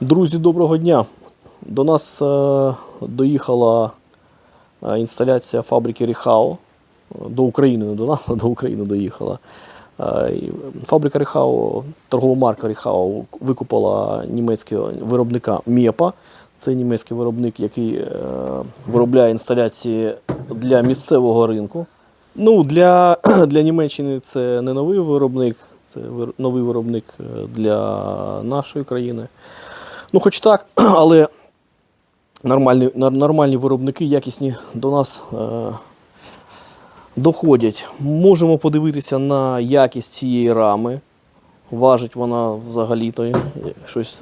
Друзі, доброго дня! До нас е, доїхала е, інсталяція фабрики Ріхао. До України, не до нас, а до України доїхала. Е, Фабрика Ріхао, торгова марка Ріхао викупила німецького виробника Мєпа. Це німецький виробник, який виробляє інсталяції для місцевого ринку. Ну, для, для Німеччини це не новий виробник, це новий виробник для нашої країни. Ну, хоч так, але нормальні, нормальні виробники, якісні до нас е, доходять. Можемо подивитися на якість цієї рами. Важить вона взагалі-то е, щось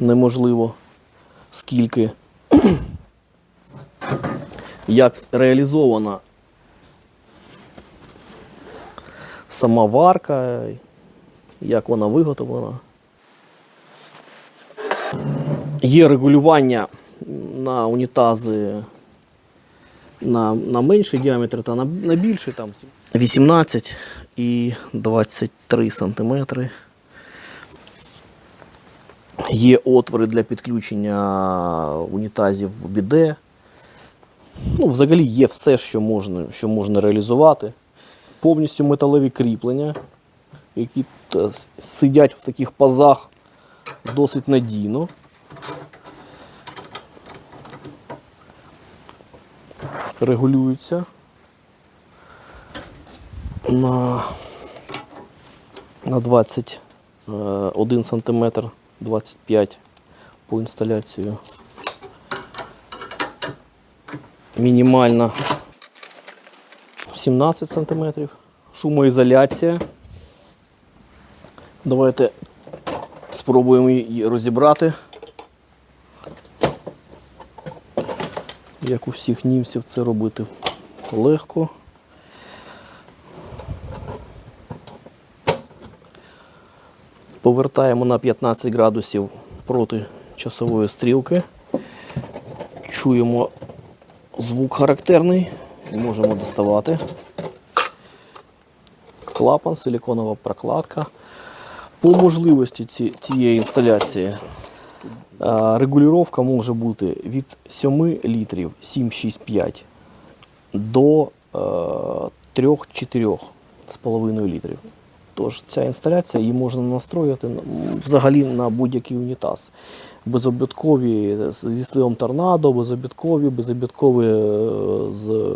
неможливо. Скільки. Як реалізована сама варка, як вона виготовлена. Є регулювання на унітази на, на менший діаметр та на, на більший там 18 і 23 сантиметри. Є отвори для підключення унітазів в біде. Ну, взагалі є все, що можна, що можна реалізувати. Повністю металеві кріплення, які сидять в таких пазах досить надійно. Регулюються на, на 21 сантиметр 25 по інсталяцію. Мінімальна 17 сантиметрів. Шумоізоляція. Давайте спробуємо її розібрати. Як у всіх німців це робити легко. Повертаємо на 15 градусів проти часової стрілки. Чуємо звук характерний, можемо доставати. Клапан, силіконова прокладка. По можливості цієї інсталяції регулювання може бути від 7 літрів 7,65 до е, 3-4 з половиною літрів. Тож ця інсталяція її можна настроїти взагалі на будь-який унітаз. Безобідкові зі сливом торнадо, безобідкові, безобідкові е, з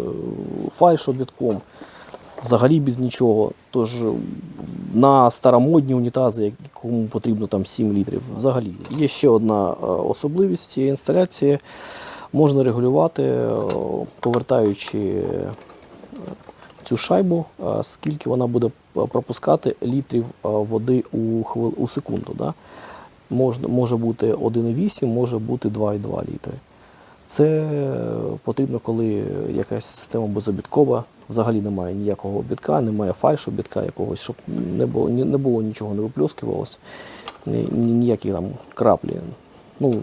фальшобітком. Взагалі без нічого. Тож на старомодні унітази, якому потрібно там 7 літрів. Взагалі. Є ще одна е, особливість цієї інсталяції. Можна регулювати, е, повертаючи е, цю шайбу, скільки вона буде пропускати літрів води у, хвил... у секунду. Да? Може бути 1,8, може бути 2,2 літри. Це е, потрібно, коли якась система безобідкова, взагалі немає ніякого обідка, немає фальшу обідка якогось, щоб не було, не було нічого, не виплюскувалося, ні, ні- ніякі там краплі. Ну,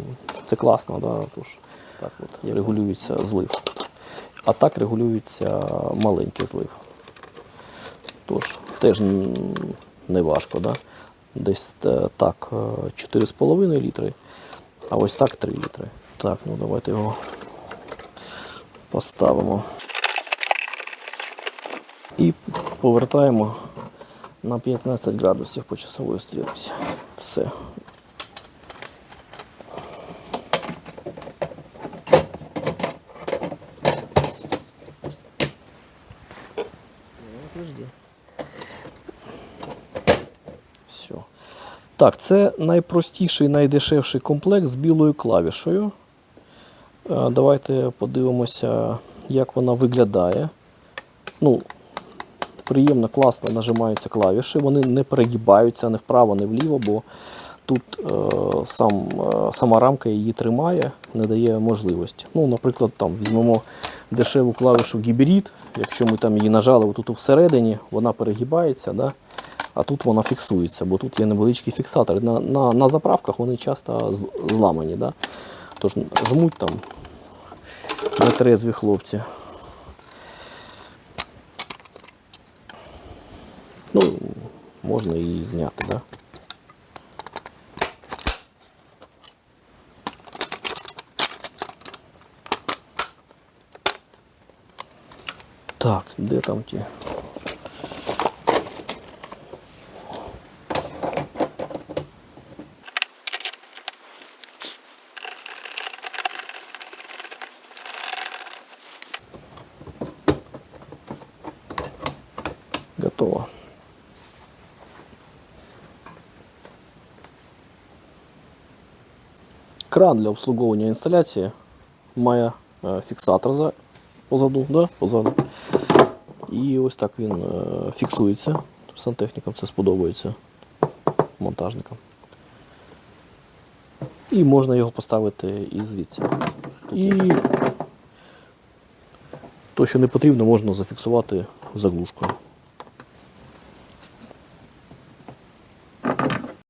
це класно, да? Тож, так от, регулюється злив. А так регулюється маленький злив. Тож, теж не важко, да? Десь е, так е, 4,5 літри, а ось так 3 літри. Так, ну давайте його поставимо. І повертаємо на 15 градусів по часової стрілці. Все. Все. Так, це найпростіший, найдешевший комплект з білою клавішою. Е, Давайте подивимося, як вона виглядає. Ну, приємно, класно нажимаються клавіші. Вони не перегибаються не вправо, не вліво, бо тут е, сам, е, сама рамка її тримає, не дає можливості. Ну, наприклад, там візьмемо дешеву клавішу гібрид. Якщо ми там її нажали тут всередині, вона перегибається, да? а тут вона фіксується, бо тут є невеличкі фіксатори. На, на, на заправках вони часто зламані. Да? Тож жмуть там нетрезві хлопці. Ну, можна її зняти, да? Так, де там ті? Кран для обслуговування інсталяції має е, фіксатор за, позаду, да? позаду. І ось так він е, фіксується. Сантехнікам це сподобається монтажникам. І можна його поставити і звідси. І то, що не потрібно, можна зафіксувати заглушкою.